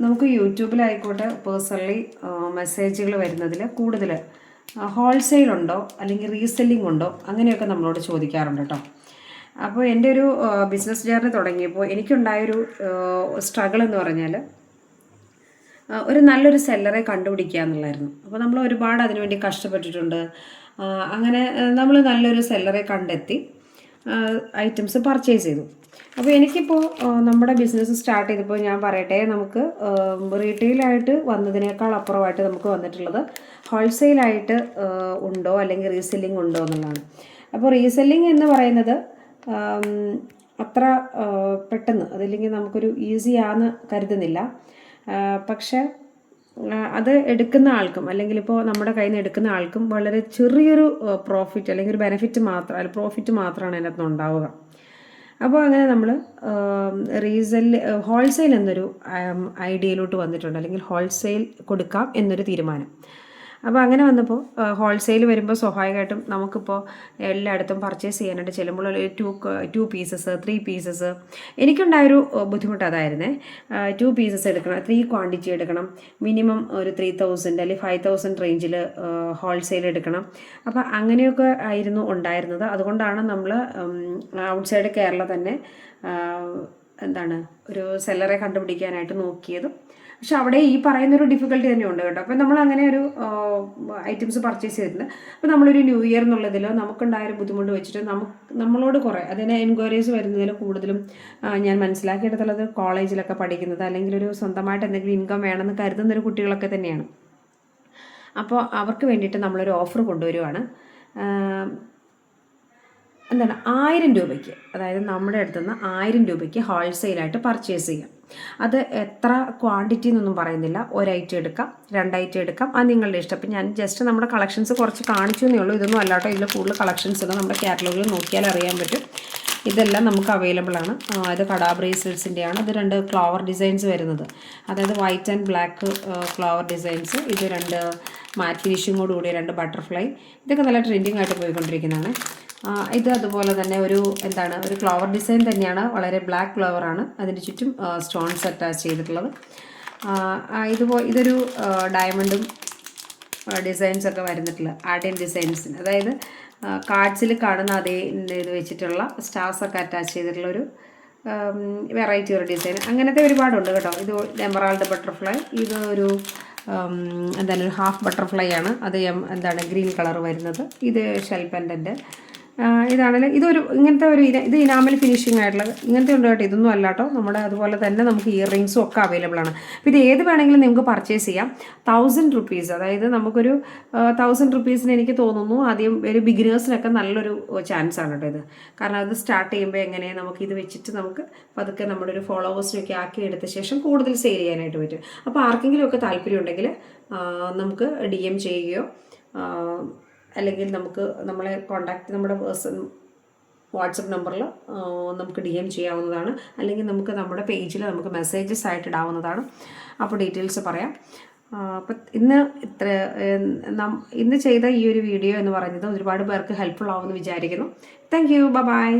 നമുക്ക് യൂട്യൂബിലായിക്കോട്ടെ പേഴ്സണലി മെസ്സേജുകൾ വരുന്നതിൽ കൂടുതൽ ഹോൾസെയിൽ ഉണ്ടോ? അല്ലെങ്കിൽ റീസെല്ലിംഗ് ഉണ്ടോ? അങ്ങനെയൊക്കെ നമ്മളോട് ചോദിക്കാറുണ്ട് കേട്ടോ അപ്പോൾ എന്റെ ഒരു ബിസിനസ് ജേർണി തുടങ്ങിയപ്പോൾ എനിക്കുണ്ടായൊരു സ്ട്രഗിൾ എന്ന് പറഞ്ഞാൽ ഒരു നല്ലൊരു സെല്ലറെ കണ്ടുപിടിക്കുക എന്നുള്ളായിരുന്നു. അപ്പോൾ നമ്മൾ ഒരുപാട് അതിനുവേണ്ടി കഷ്ടപ്പെട്ടിട്ടുണ്ട്. അങ്ങനെ നമ്മൾ നല്ലൊരു സെല്ലറെ കണ്ടെത്തി ഐറ്റംസ് പർച്ചേസ് ചെയ്തു. അപ്പോൾ എനിക്കിപ്പോൾ നമ്മുടെ ബിസിനസ് സ്റ്റാർട്ട് ചെയ്തപ്പോൾ ഞാൻ പറയട്ടെ നമുക്ക് റീറ്റെയിലായിട്ട് വന്നതിനേക്കാൾ അപ്പുറമായിട്ട് നമുക്ക് വന്നിട്ടുള്ളത് ഹോൾസെയിലായിട്ട് ഉണ്ടോ അല്ലെങ്കിൽ റീസെല്ലിംഗ് ഉണ്ടോ എന്നുള്ളതാണ്. അപ്പോൾ റീസെല്ലിംഗ് എന്ന് പറയുന്നത് അത്ര പെട്ടെന്ന് അതല്ലെങ്കിൽ നമുക്കൊരു ഈസി ആണെന്ന് കരുതുന്നില്ല. പക്ഷേ അത് എടുക്കുന്ന ആൾക്കും അല്ലെങ്കിൽ ഇപ്പോൾ നമ്മുടെ കയ്യിൽ നിന്ന് എടുക്കുന്ന ആൾക്കും വളരെ ചെറിയൊരു പ്രോഫിറ്റ് അല്ലെങ്കിൽ ഒരു ബെനിഫിറ്റ് മാത്രം അല്ല പ്രോഫിറ്റ് മാത്രമാണ് അതിനകത്ത് ഉണ്ടാവുക. അപ്പോൾ അങ്ങനെ നമ്മൾ റീസെയിൽ ഹോൾസെയിൽ എന്നൊരു ഐഡിയയിലോട്ട് വന്നിട്ടുണ്ട്. അല്ലെങ്കിൽ ഹോൾസെയിൽ കൊടുക്കാം എന്നൊരു തീരുമാനം. അപ്പോൾ അങ്ങനെ വന്നപ്പോൾ ഹോൾസെയിൽ വരുമ്പോൾ സ്വാഭാവികമായിട്ടും നമുക്കിപ്പോൾ എല്ലായിടത്തും പർച്ചേസ് ചെയ്യാനായിട്ട് ചെല്ലുമ്പോൾ two two pieces three pieces എനിക്കുണ്ടായൊരു ബുദ്ധിമുട്ട് അതായിരുന്നേ. ടു പീസസ് എടുക്കണം ത്രീ ക്വാണ്ടിറ്റി എടുക്കണം. മിനിമം ഒരു ത്രീ തൗസൻഡ് അല്ലെങ്കിൽ ഫൈവ് തൗസൻഡ് റേഞ്ചിൽ ഹോൾസെയിൽ എടുക്കണം. അപ്പോൾ അങ്ങനെയൊക്കെ ആയിരുന്നു ഉണ്ടായിരുന്നത്. അതുകൊണ്ടാണ് നമ്മൾ ഔട്ട്സൈഡ് കേരള തന്നെ എന്താണ് ഒരു സെല്ലറെ കണ്ടുപിടിക്കാനായിട്ട് നോക്കിയതും. പക്ഷെ അവിടെ ഈ പറയുന്നൊരു ഡിഫിക്കൽട്ടി തന്നെ ഉണ്ട് കേട്ടോ. അപ്പോൾ നമ്മൾ അങ്ങനെ ഒരു ഐറ്റംസ് പർച്ചേസ് ചെയ്തിട്ടുണ്ട്. അപ്പോൾ നമ്മളൊരു ന്യൂ ഇയർ എന്നുള്ളതിലോ നമുക്കുണ്ടായ ഒരു ബുദ്ധിമുട്ട് വെച്ചിട്ട് നമുക്ക് നമ്മളോട് കുറേ അതിന് എൻക്വയറീസ് വരുന്നതിൽ കൂടുതലും ഞാൻ മനസ്സിലാക്കിയെടുത്തുള്ളത് കോളേജിലൊക്കെ പഠിക്കുന്നത് അല്ലെങ്കിൽ ഒരു സ്വന്തമായിട്ട് എന്തെങ്കിലും ഇൻകം വേണമെന്ന് കരുതുന്ന ഒരു കുട്ടികളൊക്കെ തന്നെയാണ്. അപ്പോൾ അവർക്ക് വേണ്ടിയിട്ട് നമ്മളൊരു ഓഫർ കൊണ്ടുവരുവാണ്. എന്താണ് ആയിരം രൂപയ്ക്ക് അതായത് നമ്മുടെ അടുത്തുനിന്ന് ആയിരം രൂപയ്ക്ക് ഹോൾസെയിലായിട്ട് പർച്ചേസ് ചെയ്യാം. അത് എത്ര ക്വാണ്ടിറ്റി എന്നൊന്നും പറയുന്നില്ല. ഒരൈറ്റം എടുക്കാം രണ്ടൈറ്റം എടുക്കാം. അത് നിങ്ങളുടെ ഇഷ്ടം. അപ്പം ഞാൻ ജസ്റ്റ് നമ്മുടെ കളക്ഷൻസ് കുറച്ച് കാണിച്ചു എന്നേ ഉള്ളൂ. ഇതൊന്നും അല്ലാട്ടോ ഇതിൽ കൂടുതൽ കളക്ഷൻസ് ഉണ്ട് നമ്മുടെ കാറ്റലോഗിൽ നോക്കിയാൽ അറിയാൻ പറ്റും. ഇതെല്ലാം നമുക്ക് അവൈലബിൾ ആണ്. ഇത് കടാ ആണ് ഇത് രണ്ട് ഫ്ലവർ ഡിസൈൻസ് വരുന്നത്. അതായത് white and black flower designs ഇത് രണ്ട് മാറ്റ് ഫിനിഷിങ്ങോട് കൂടിയ രണ്ട് ബട്ടർഫ്ലൈ ഇതൊക്കെ നല്ല ട്രെൻഡിങ് ആയിട്ട് പോയിക്കൊണ്ടിരിക്കുന്നതാണ്. ഇത് അതുപോലെ തന്നെ ഒരു എന്താണ് ഒരു ഫ്ലവർ ഡിസൈൻ തന്നെയാണ്. വളരെ ബ്ലാക്ക് ഫ്ലവർ ആണ്. അതിന് ചുറ്റും സ്റ്റോൺസ് അറ്റാച്ച് ചെയ്തിട്ടുള്ളത്. ആ, ആ, ഇതുപോ ഇതൊരു ഡയമണ്ടും ഡിസൈൻസ് ഒക്കെ വരുന്നിട്ടുള്ള ആർഡിയൻ ഡിസൈൻസ് അതായത് കാർഡ്സിൽ കാണുന്ന അതേ ഇത് വെച്ചിട്ടുള്ള സ്റ്റാർസ് ഒക്കെ അറ്റാച്ച് ചെയ്തിട്ടുള്ള ഒരു വെറൈറ്റി ഒരു ഡിസൈൻ അങ്ങനത്തെ ഒരുപാടുണ്ട് കേട്ടോ. ഇത് എമറാൾഡ് ബട്ടർഫ്ലൈ ഇത് ഒരു എന്താണ് ഒരു ഹാഫ് ബട്ടർഫ്ലൈ ആണ്. അത് എന്താണ് ഗ്രീൻ കളർ വരുന്നത്. ഇത് ഷെൽ ഇതാണെങ്കിൽ ഇതൊരു ഇങ്ങനത്തെ ഒരു ഇത് ഇനാമൽ ഫിനിഷിംഗ് ആയിട്ടുള്ളത് ഇങ്ങനത്തെ ഉണ്ട് കേട്ടോ ഇതൊന്നും അല്ല കേട്ടോ നമ്മുടെ അതുപോലെ തന്നെ നമുക്ക് ഇയർ ഒക്കെ അവൈലബിൾ ആണ്. അപ്പോൾ ഇത് ഏത് വേണമെങ്കിലും നിങ്ങൾക്ക് പർച്ചേസ് ചെയ്യാം. തൗസൻഡ് റുപ്പീസ് അതായത് നമുക്കൊരു തൗസൻഡ് റുപ്പീസിന് എനിക്ക് തോന്നുന്നു ആദ്യം ഒരു ബിഗിനേഴ്സിനൊക്കെ നല്ലൊരു ചാൻസ് ആണ് കേട്ടോ ഇത്. കാരണം അത് സ്റ്റാർട്ട് ചെയ്യുമ്പോൾ എങ്ങനെ നമുക്ക് ഇത് വെച്ചിട്ട് നമുക്ക് പതുക്കെ നമ്മുടെ ഒരു ഫോളോവേഴ്സിനൊക്കെ ആക്കി എടുത്ത ശേഷം കൂടുതൽ സെയിൽ ചെയ്യാനായിട്ട് പറ്റും. അപ്പോൾ ആർക്കെങ്കിലും ഒക്കെ താല്പര്യം ഉണ്ടെങ്കിൽ നമുക്ക് ഡി എം ചെയ്യുകയോ അല്ലെങ്കിൽ നമുക്ക് നമ്മളെ കോണ്ടാക്ട് നമ്മുടെ പേഴ്സൺ വാട്സപ്പ് നമ്പറിൽ നമുക്ക് ഡി എം ചെയ്യാവുന്നതാണ്. അല്ലെങ്കിൽ നമുക്ക് നമ്മുടെ പേജിൽ നമുക്ക് മെസ്സേജസ് ആയിട്ട് ഇടാവുന്നതാണ്. അപ്പോൾ ഡീറ്റെയിൽസ് പറയാം. അപ്പം ഇന്ന് ഇത്ര ഇന്ന് ചെയ്ത ഈ ഒരു വീഡിയോ എന്ന് പറയുന്നത് ഒരുപാട് പേർക്ക് ഹെൽപ്ഫുൾ ആവുമെന്ന് വിചാരിക്കുന്നു. Thank you by